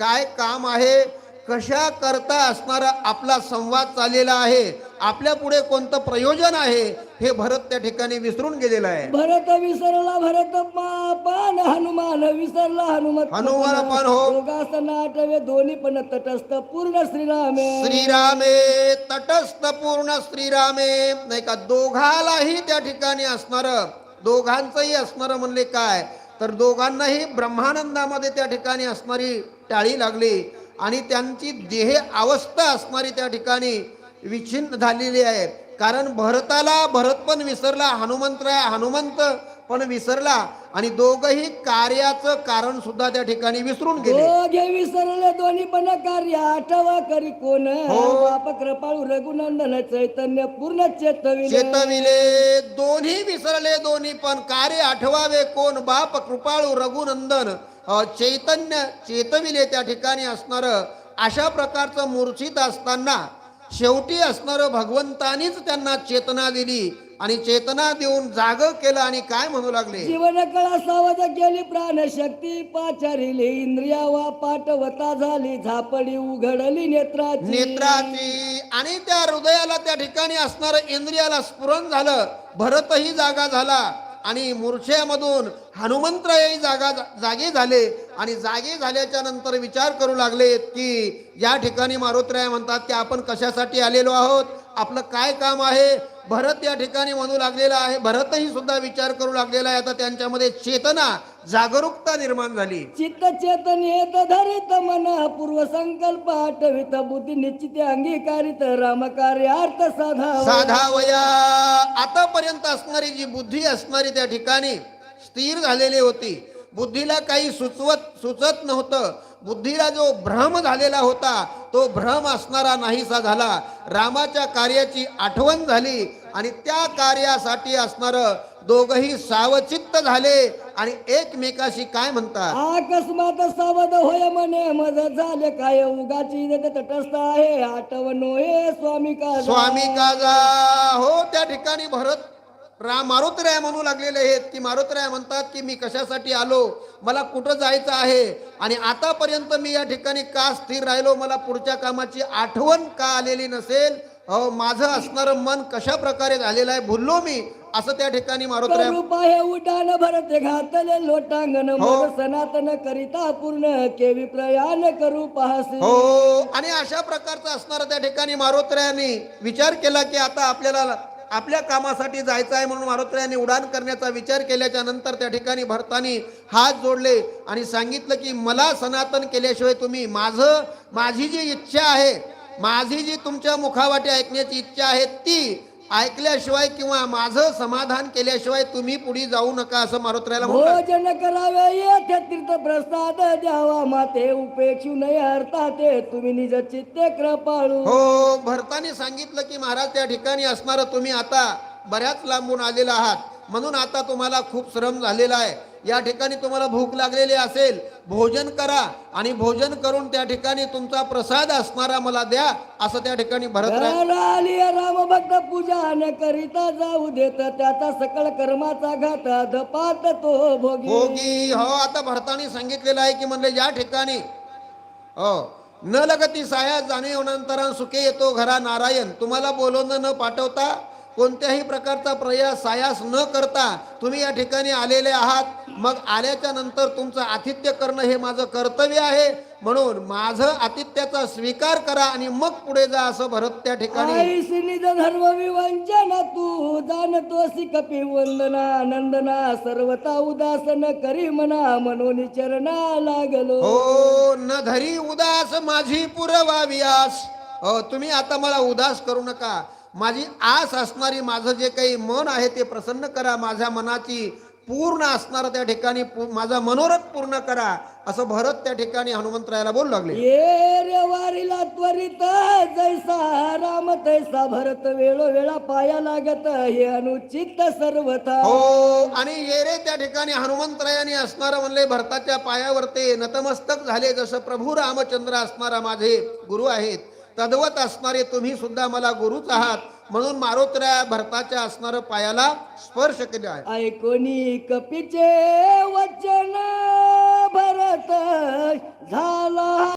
काय काम आहे? कशा करता असणारा आपला संवाद चाललेला आहे? आपल्या पुढे कोणतं प्रयोजन आहे? हे भरत त्या ठिकाणी विसरून गेलेला आहे. भरत विसरला भरत पान हनुमान विसरला हनुमत हनुमान पण हो. आठवे दोन्ही पण तटस्थ पूर्ण श्रीरामे. श्रीरामे तटस्थ पूर्ण श्रीरामे. नाही का दोघालाही त्या ठिकाणी असणार दोघांचंही असणार म्हणले काय? तर दोघांनाही ब्रह्मानंदामध्ये त्या ठिकाणी असणारी टाळी लागली आणि त्यांची देह अवस्था असणारी त्या ठिकाणी विच्छिन्न झालेली आहे. कारण भरताला भरत पण विसरला हनुमंतराय हनुमंत पण विसरला आणि दोघही कार्याचं कारण सुद्धा त्या ठिकाणी विसरून गेले. दोघे विसरले दोन्ही पण कार्य आठवा करी कोण? हो. बाप कृपाळू रघुनंदन चैतन्य पूर्ण चेतविले. चेतविले. दोन्ही विसरले दोन्ही पण कार्य आठवावे कोण? बाप कृपाळू रघुनंदन. अ, चैतन्य चेतविले त्या ठिकाणी असणार. अशा प्रकारचं मूर्छित असताना शेवटी असणार भगवंतानीच त्यांना चेतना दिली आणि चेतना देऊन जाग केलं आणि काय म्हणू लागले? जीवन कळा सावध केली प्राणशक्ती पाचारिली इंद्रिया वा पाठवता झाली झापडी उघडली नेत्राची. नेत्राची. आणि त्या हृदयाला त्या ठिकाणी असणार इंद्रियाला स्फुरण झालं भरतही जागा झाला. आणि मूर्छेमधून हनुमंतरायही जागा जागे झाले. आणि जागे झाल्याच्यानंतर विचार करू लागलेत की या ठिकाणी मारुतराय म्हणतात की आपण कशासाठी आलेलो आहोत? आपलं काय काम आहे? भरत या ठिकाणी म्हणू लागलेला आहे. भरतही सुद्धा विचार करू लागलेला आहे. आता त्यांच्यामध्ये चेतना जागरूकता निर्माण झाली. चित्त चेतन येत धरित मन पूर्व संकल्प आठवित बुद्धी निश्चित अंगीकारित राम कार्य अर्थ साधा साधावया. आतापर्यंत असणारी जी बुद्धी असणारी त्या ठिकाणी स्थिर झालेली होती. बुद्धीला काही सुचवत सुचत नव्हतं. बुद्धीला जो भ्रम झालेला होता तो भ्रम असणारा नाहीसा झाला. रामाच्या कार्याची आठवण झाली आणि त्या कार्यासाठी असणार दोघही सावचित्त झाले आणि एकमेकाशी काय म्हणतात? अकस्मात सावध होय म्हणे मज झाले काय उगाची तटस्थ आहे आठवण हे स्वामी का स्वामी काजा हो त्या ठिकाणी भरत राम मारुतराय म्हणू लागलेले आहेत की मारुतराय म्हणतात की मी कशासाठी आलो? मला कुठं जायचं आहे? आणि आतापर्यंत मी या ठिकाणी का स्थिर राहिलो? मला पुढच्या कामाची आठवण का आलेली नसेल? अहो माझं असणारं मन कशा प्रकारे झालेलं आहे? भुललो मी. असं त्या ठिकाणी मारुतराय उड्डाण भरत घातले लोटांगण हो. मग सनातन करिता पूर्ण केवी प्रयाण करू पाहसे हो आणि अशा प्रकारचं असणारं त्या ठिकाणी मारुतरायांनी विचार केला की आता आपल्याला आपल्या कामासाठी जायचं आहे म्हणून मारुतरायांनी उडान करण्याचा विचार केल्याच्यानंतर त्या ठिकाणी भरतानी हात जोडले आणि सांगितलं की मला सनातन केल्याशिवाय तुम्ही माझं माझी जी इच्छा आहे माझी जी तुमच्या मुखावाटी ऐकण्याची इच्छा आहे ती ऐकल्याशिवाय किंवा माझं समाधान केल्याशिवाय तुम्ही पुढे जाऊ नका असं मारुतरायाला भोजन करावे येथे तीर्थ प्रसाद द्यावा माते उपेक्षू नये अर्था ते तुम्ही निज चित्ते कृपाळू. हो भरताने सांगितलं की महाराज त्या ठिकाणी असणार तुम्ही आता बऱ्याच लांबून आलेला आहात. म्हणून आता तुम्हाला खूप श्रम झालेला आहे. या ठिकाणी तुम्हाला भूक लागलेली असेल भोजन करा आणि भोजन करून त्या ठिकाणी तुमचा प्रसाद असणारा मला द्या असं त्या ठिकाणी भरत पूजा न करिता जाऊ देत त्याचा सकळ कर्माचा घात धपात तो भोगी. भोगी हो आता भरताने सांगितलेलं आहे की म्हणजे या ठिकाणी हो न लगती साया जाणे नंतर सुखे येतो घरा नारायण. तुम्हाला बोलवणं न पाठवता कोणत्याही प्रकारचा प्रयास सायास न करता तुम्ही या ठिकाणी आलेले आहात. मग आल्याच्यानंतर तुमचं आतिथ्य करणं हे माझं कर्तव्य आहे. म्हणून माझं आतिथ्याचा स्वीकार करा आणि मग पुढे जा असं भरत त्या ठिकाणी. धर्म विवंचन तू कपी वंदना नंदना सर्वता उदासन करी मना मनोनी चरणा लागलो. हो न धरी उदास माझी पुरवावी आस. हो तुम्ही आता मला उदास करू नका. माझी आस असणारी माझं जे काही मन आहे ते प्रसन्न करा. माझ्या मनाची पूर्ण असणार त्या ठिकाणी माझा मनोरथ पूर्ण करा असं भरत त्या ठिकाणी हनुमंतरायाला बोलू लागले. ये रे वारीला त्वरित जैसा राम तैसा भरत वेळोवेळा पाया लागत हे अनुचित सर्वथा. हो आणि ये रे त्या ठिकाणी हनुमंतरायाने असणारं म्हणले भरताच्या पायावर ते नतमस्तक झाले जसं प्रभू रामचंद्र असणारा माझे गुरु आहेत तद्वत असणारे तुम्ही सुद्धा मला गुरुच आहात. म्हणून मारोतऱ्या भरताच्या असणार पायाला स्पर्श केले आहे. ऐकोनी कपीचे वचन भरत झाला.